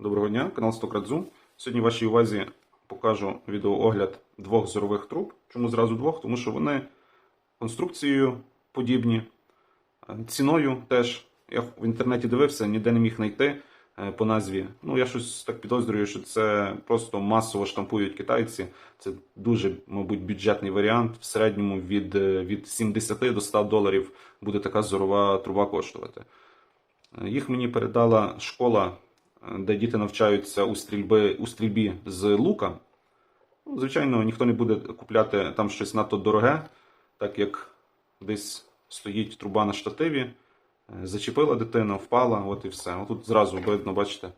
Доброго дня, канал Стокрадзу. Сьогодні вашій увазі покажу відеоогляд двох зорових труб. Чому зразу двох? Тому що вони конструкцією подібні, е, ціною теж. Я в інтернеті дивився, ніде не міг знайти е, по назві. Ну, я щось так підозрюю, що це просто масово штампують китайці. Це дуже, мабуть, бюджетний варіант. В середньому від, е, від 70 до 100 доларів буде така зорова труба коштувати. Їх мені передала школа, де діти навчаються у стрільби, у стрільбі з лука. Ну, Звичайно, ніхто не буде купляти там щось надто дороге, так як десь стоїть труба на штативі, е, зачепила дитина, впала, от і все. Отут зразу видно, бачите,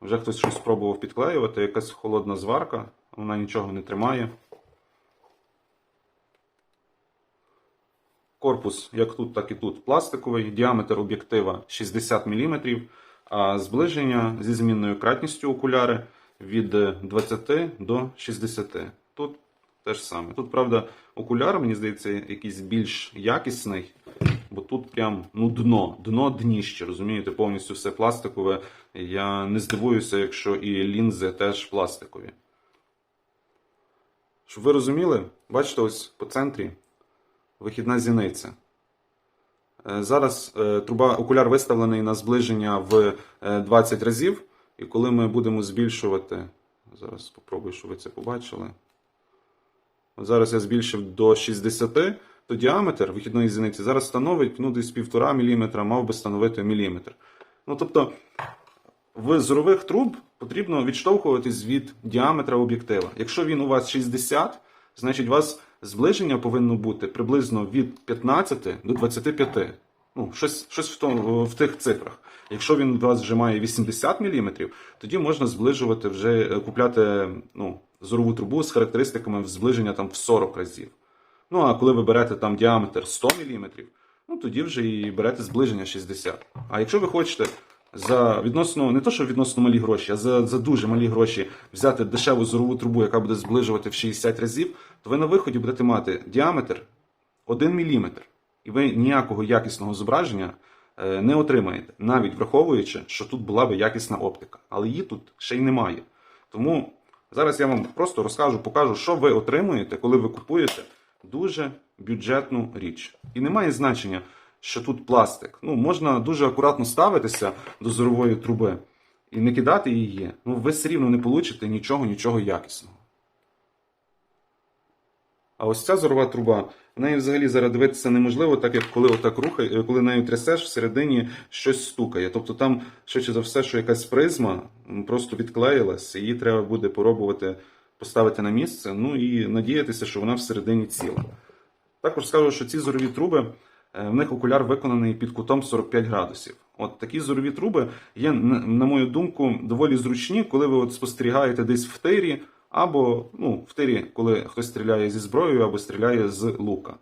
вже хтось щось спробував підклеювати, якась холодна зварка, вона нічого не тримає. Корпус, як тут, так і тут, пластиковий, діаметр об'єктива 60 мм, а зближення зі змінною кратністю окуляри від 20 до 60. Тут те ж саме. Тут, правда, окуляр, мені здається, якийсь більш якісний, бо тут прям ну, дно, дно дніще, розумієте, повністю все пластикове. Я не здивуюся, якщо і лінзи теж пластикові. Щоб ви розуміли, бачите, ось по центрі вихідна зіниця. Е, Зараз е, труба окуляр виставлений на зближення в е, 20 разів. І коли ми будемо збільшувати, зараз спробую, щоб ви це побачили. От зараз я збільшив до 60, то діаметр вихідної зіниці зараз становить ну, десь 1,5 мм, мав би становити міліметр. Ну, тобто, в зорових труб потрібно відштовхуватись від діаметра об'єктива. Якщо він у вас 60, значить у вас зближення повинно бути приблизно від 15 до 25. Ну, щось, щось в, тому, в тих цифрах. Якщо він у вас вже має 80 мм, тоді можна зближувати вже е, купляти ну, зорову трубу з характеристиками зближення там в 40 разів. Ну а коли ви берете там діаметр 100 мм, ну тоді вже і берете зближення 60. А якщо ви хочете за відносно не то, що відносно малі гроші, а за, за дуже малі гроші взяти дешеву зорову трубу, яка буде зближувати в 60 разів, то ви на виході будете мати діаметр 1 мм. І ви ніякого якісного зображення е, не отримаєте, навіть враховуючи, що тут була би якісна оптика. Але її тут ще й немає. Тому зараз я вам просто розкажу, покажу, що ви отримуєте, коли ви купуєте дуже бюджетну річ. І немає значення, що тут пластик. Ну, можна дуже акуратно ставитися до зорової труби і не кидати її. Ну, ви все рівно не получите нічого, нічого якісного. А ось ця зорова труба, в неї взагалі зараз дивитися неможливо, так як коли отак рухає, коли нею трясеш, всередині щось стукає. Тобто там, швидше за все, що якась призма просто відклеїлась, її треба буде поробувати поставити на місце, ну і надіятися, що вона всередині ціла. Також скажу, що ці зорові труби, е, в них окуляр виконаний під кутом 45 градусів. От такі зорові труби є, на мою думку, доволі зручні, коли ви от спостерігаєте десь в тирі, або ну, в тирі, коли хтось стріляє зі зброєю, або стріляє з лука.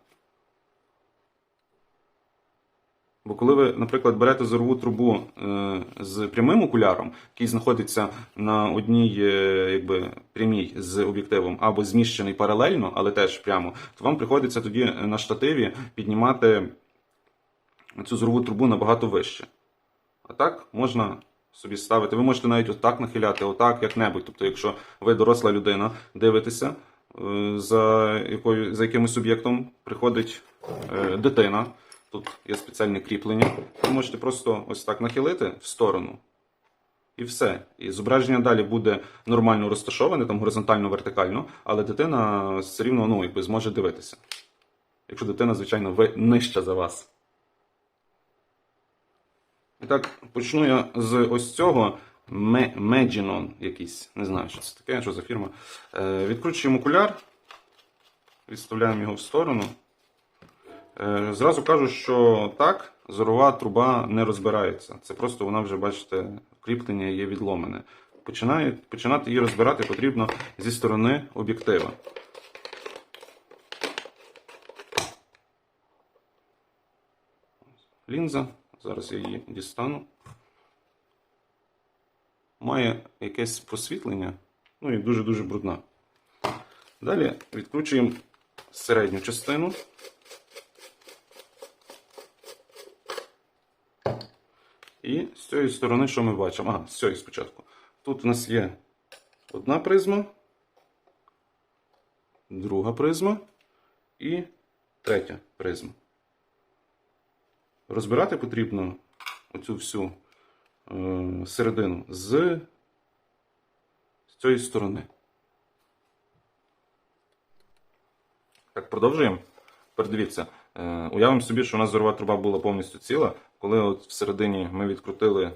Бо коли ви, наприклад, берете зорову трубу е, з прямим окуляром, який знаходиться на одній е, якби, прямій з об'єктивом, або зміщений паралельно, але теж прямо, то вам приходиться тоді на штативі піднімати цю зорову трубу набагато вище. А так можна собі ставити. Ви можете навіть отак нахиляти, отак, як-небудь. Тобто, якщо ви доросла людина, дивитеся, е, за, якою, за якимось об'єктом приходить е, дитина. Тут є спеціальне кріплення. Ви можете просто ось так нахилити в сторону. І все. І зображення далі буде нормально розташоване, там горизонтально, вертикально, але дитина все рівно ну, якби зможе дивитися. Якщо дитина, звичайно, ви нижча за вас. Так, почну я з ось цього Ме- Medinon якийсь. Не знаю, що це таке, що за фірма. Е, відкручуємо окуляр, відставляємо його в сторону. Е, зразу кажу, що так, зорова труба не розбирається. Це просто вона вже, бачите, кріплення є відломане. Починає, починати її розбирати потрібно зі сторони об'єктива. Лінза. Зараз я її дістану. Має якесь просвітлення, ну і дуже-дуже брудна. Далі відкручуємо середню частину. І з цієї сторони, що ми бачимо? Ага, з цієї спочатку. Тут у нас є одна призма, друга призма і третя призма. Розбирати потрібно оцю всю е, середину з, цієї сторони. Так, продовжуємо. Передивіться, е, уявимо собі, що у нас зорова труба була повністю ціла. Коли от всередині ми відкрутили,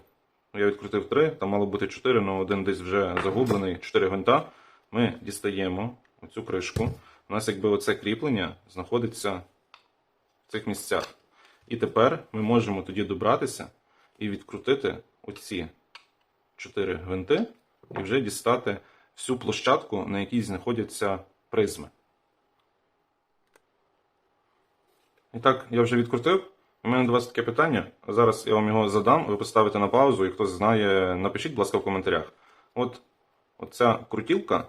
ну я відкрутив три, там мало бути чотири, але один десь вже загублений, чотири гвинта. Ми дістаємо оцю кришку. У нас якби оце кріплення знаходиться в цих місцях. І тепер ми можемо тоді добратися і відкрутити оці чотири гвинти і вже дістати всю площадку, на якій знаходяться призми. І так, я вже відкрутив. У мене до вас таке питання. Зараз я вам його задам, ви поставите на паузу, і хто знає, напишіть, будь ласка, в коментарях. От оця крутілка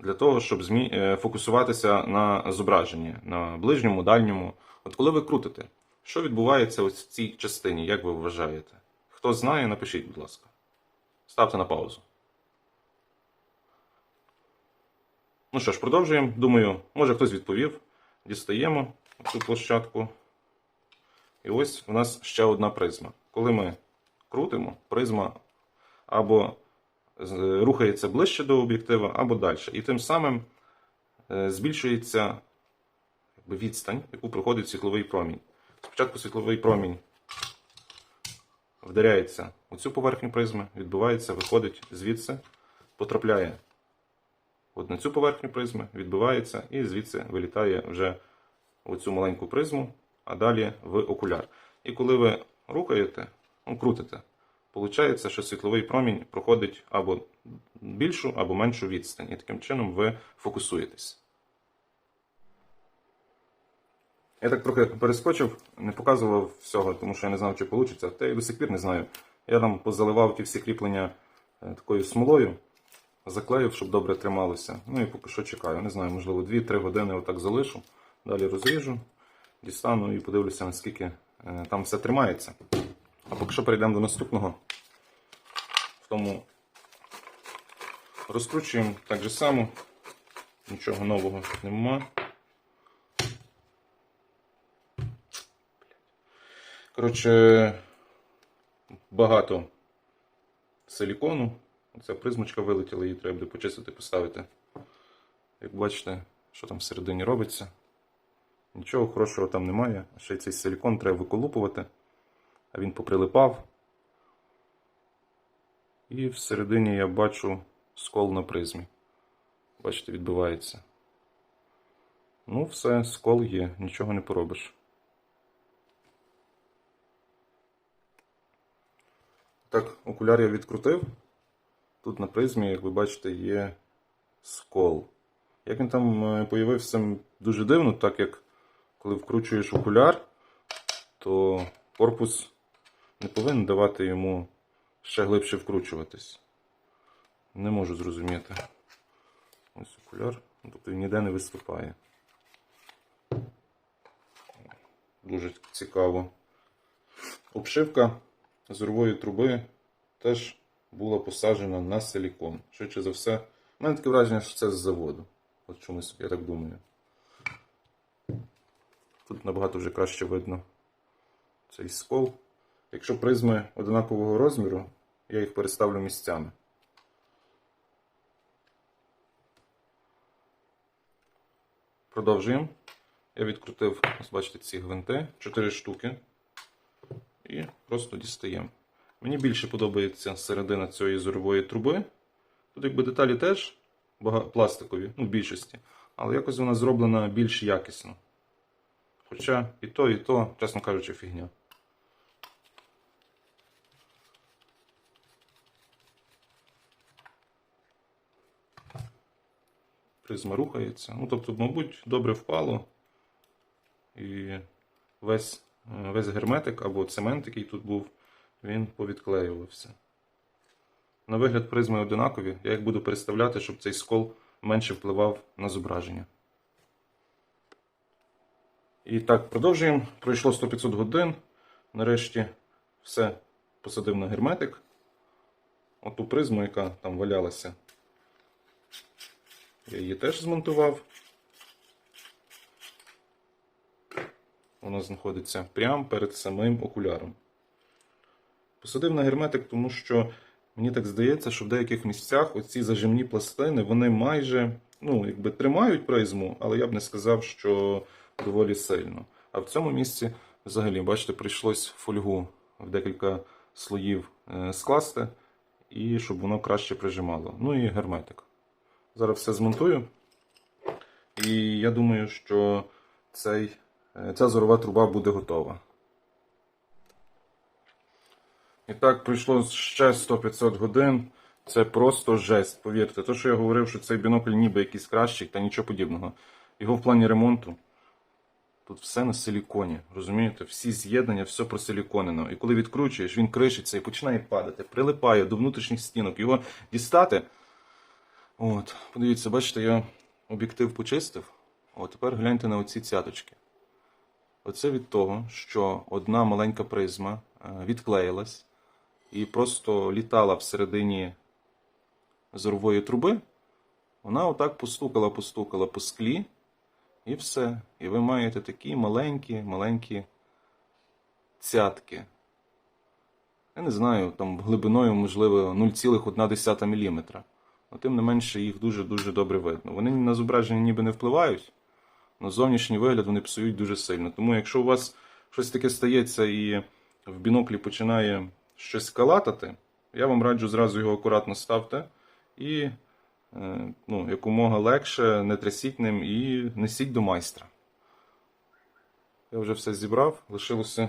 для того, щоб е, фокусуватися на зображенні, на ближньому, дальньому. От коли ви крутите, що відбувається ось в цій частині, як ви вважаєте? Хто знає, напишіть, будь ласка. Ставте на паузу. Ну що ж, продовжуємо. Думаю, може хтось відповів. Дістаємо цю площадку. І ось у нас ще одна призма. Коли ми крутимо, призма або рухається ближче до об'єктива, або далі. І тим самим е, збільшується відстань, яку проходить світловий промінь. Спочатку світловий промінь вдаряється у цю поверхню призми, відбувається, виходить звідси, потрапляє от на цю поверхню призми, відбивається і звідси вилітає вже у цю маленьку призму, а далі в окуляр. І коли ви рухаєте, ну, крутите, виходить, що світловий промінь проходить або більшу, або меншу відстань. І таким чином ви фокусуєтесь. Я так трохи перескочив, не показував всього, тому що я не знав, чи вийде. Та я до сих пір не знаю. Я там позаливав ті всі кріплення е, такою смолою, заклеїв, щоб добре трималося. Ну і поки що чекаю. Не знаю, можливо, 2-3 години отак залишу. Далі розріжу, дістану і подивлюся, наскільки е, там все тримається. А поки що перейдемо до наступного. В тому розкручуємо так же само. Нічого нового нема. Коротше, багато силікону. Оця призмочка вилетіла, її треба буде почистити, поставити. Як бачите, що там всередині робиться. Нічого хорошого там немає. Ще й цей силікон треба виколупувати, а він поприлипав. І всередині я бачу скол на призмі. Бачите, відбивається. Ну, все, скол є, нічого не поробиш. Так, окуляр я відкрутив. Тут на призмі, як ви бачите, є скол. Як він там е, появився дуже дивно, так як коли вкручуєш окуляр, то корпус не повинен давати йому ще глибше вкручуватись. Не можу зрозуміти. Ось окуляр, тобто він ніде не виступає. Дуже цікаво. Обшивка зорової труби теж була посаджена на силікон. Швидше за все, у мене таке враження, що це з заводу. От чомусь, я так думаю. Тут набагато вже краще видно цей скол. Якщо призми одинакового розміру, я їх переставлю місцями. Продовжуємо. Я відкрутив, ось бачите, ці гвинти, 4 штуки. І просто дістаємо. Мені більше подобається середина цієї зорової труби. Тут якби деталі теж пластикові, ну, в більшості, але якось вона зроблена більш якісно. Хоча і то, і то, чесно кажучи, фігня. Призма рухається. Ну, тобто, мабуть, добре впало. І весь, весь герметик або цемент, який тут був, він повідклеювався. На вигляд призми одинакові. Я їх буду переставляти, щоб цей скол менше впливав на зображення. І так, продовжуємо. Пройшло 100-500 годин. Нарешті все посадив на герметик. оту призму, яка там валялася. Я її теж змонтував. Вона знаходиться прямо перед самим окуляром. Посадив на герметик, тому що мені так здається, що в деяких місцях оці зажимні пластини вони майже ну, якби тримають призму, але я б не сказав, що доволі сильно. А в цьому місці взагалі, бачите, прийшлось фольгу в декілька слоїв е, скласти, і щоб воно краще прижимало. Ну і герметик. Зараз все змонтую. І я думаю, що цей, ця зорова труба буде готова. І так, пройшло ще 100-500 годин. Це просто жесть, повірте. То, що я говорив, що цей бінокль ніби якийсь кращий, та нічого подібного. Його в плані ремонту. Тут все на силіконі, розумієте? Всі з'єднання, все просиліконено. І коли відкручуєш, він кришиться і починає падати, прилипає до внутрішніх стінок. Його дістати. От, подивіться, бачите, я об'єктив почистив. От тепер гляньте на оці цяточки. Оце від того, що одна маленька призма е, відклеїлась і просто літала всередині зорової труби. Вона отак постукала, постукала по склі, і все. І ви маєте такі маленькі, маленькі цятки. Я не знаю, там глибиною, можливо, 0,1 мм. Але тим не менше їх дуже-дуже добре видно. Вони на зображення ніби не впливають, на зовнішній вигляд вони псують дуже сильно. Тому якщо у вас щось таке стається і в біноклі починає щось калатати, я вам раджу зразу його акуратно ставте і е, ну, якомога легше не трясіть ним і несіть до майстра. Я вже все зібрав, лишилося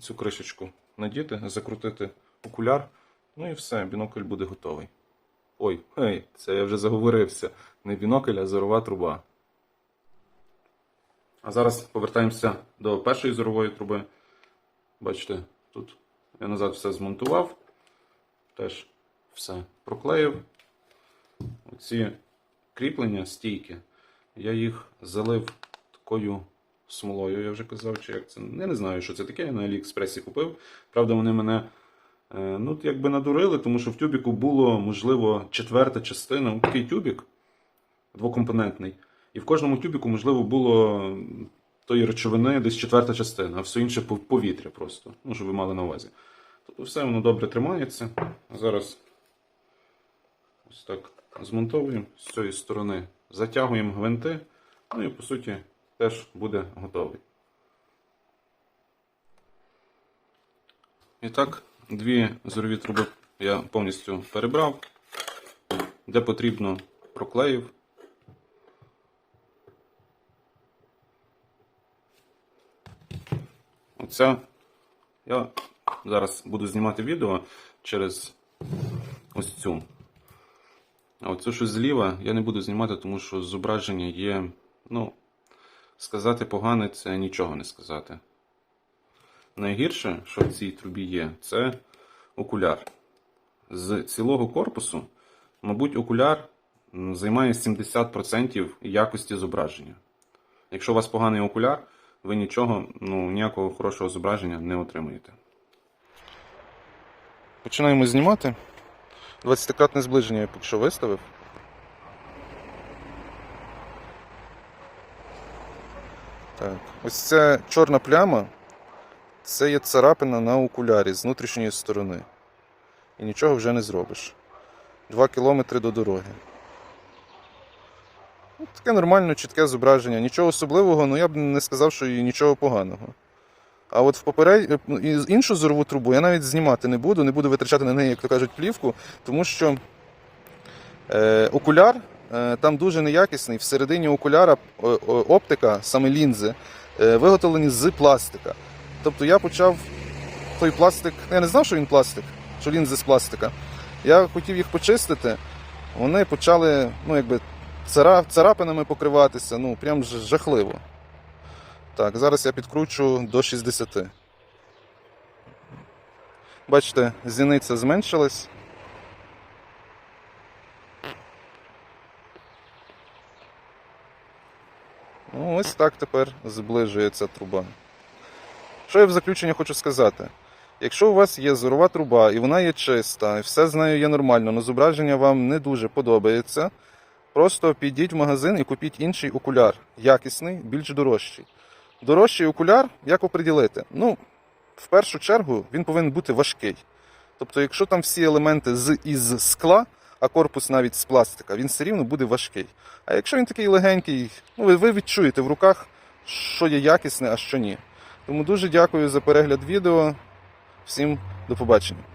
цю кришечку надіти, закрутити окуляр, ну і все, бінокль буде готовий. Ой, ей, це я вже заговорився. Не бінокль, а зорова труба. А зараз повертаємося до першої зорової труби. Бачите, тут я назад все змонтував, теж все проклеїв. Оці кріплення, стійки, я їх залив такою смолою, я вже казав, чи як це. Я не знаю, що це таке, я на Аліекспресі купив. Правда, вони мене е, ну, якби надурили, тому що в тюбіку було, можливо, четверта частина. Ось Такий тюбік двокомпонентний. І в кожному тюбіку, можливо, було тої речовини десь четверта частина, а все інше повітря просто. Ну, щоб ви мали на увазі. Тобто все воно добре тримається. Зараз ось так змонтовуємо з цієї сторони, затягуємо гвинти, ну і по суті теж буде готовий. І так, дві зорові труби я повністю перебрав. Де потрібно, проклеїв. Оця я зараз буду знімати відео через ось цю. А оцю що зліва я не буду знімати, тому що зображення є, ну, сказати погане це нічого не сказати. Найгірше, що в цій трубі є, це окуляр. З цілого корпусу, мабуть, окуляр займає 70% якості зображення. Якщо у вас поганий окуляр, ви нічого, ну, ніякого хорошого зображення не отримаєте. Починаємо знімати. 20-кратне зближення я поки що виставив. Так. Ось ця чорна пляма це є царапина на окулярі з внутрішньої сторони. І нічого вже не зробиш. 2 кілометри до дороги. Ну, Таке нормальне, чітке зображення. Нічого особливого, ну я б не сказав, що і нічого поганого. А от в поперед... ну, і іншу зорову трубу я навіть знімати не буду, не буду витрачати на неї, як то кажуть, плівку, тому що е, окуляр е, там дуже неякісний. Всередині окуляра е, е, оптика, саме лінзи, е, виготовлені з пластика. Тобто я почав той пластик, я не знав, що він пластик, що лінзи з пластика. Я хотів їх почистити, вони почали, ну, якби, царапинами покриватися, ну, прям жахливо. Так, зараз я підкручу до 60. Бачите, зіниця зменшилась. Ну, ось так тепер зближується труба. Що я в заключення хочу сказати? Якщо у вас є зорова труба і вона є чиста, і все з нею є нормально, але зображення вам не дуже подобається, просто підіть в магазин і купіть інший окуляр, якісний, більш дорожчий. Дорожчий окуляр, як оприділити? Ну, в першу чергу він повинен бути важкий. Тобто, якщо там всі елементи з із скла, а корпус навіть з пластика, він все рівно буде важкий. А якщо він такий легенький, ну ви, відчуєте в руках, що є якісне, а що ні. Тому дуже дякую за перегляд відео. Всім до побачення.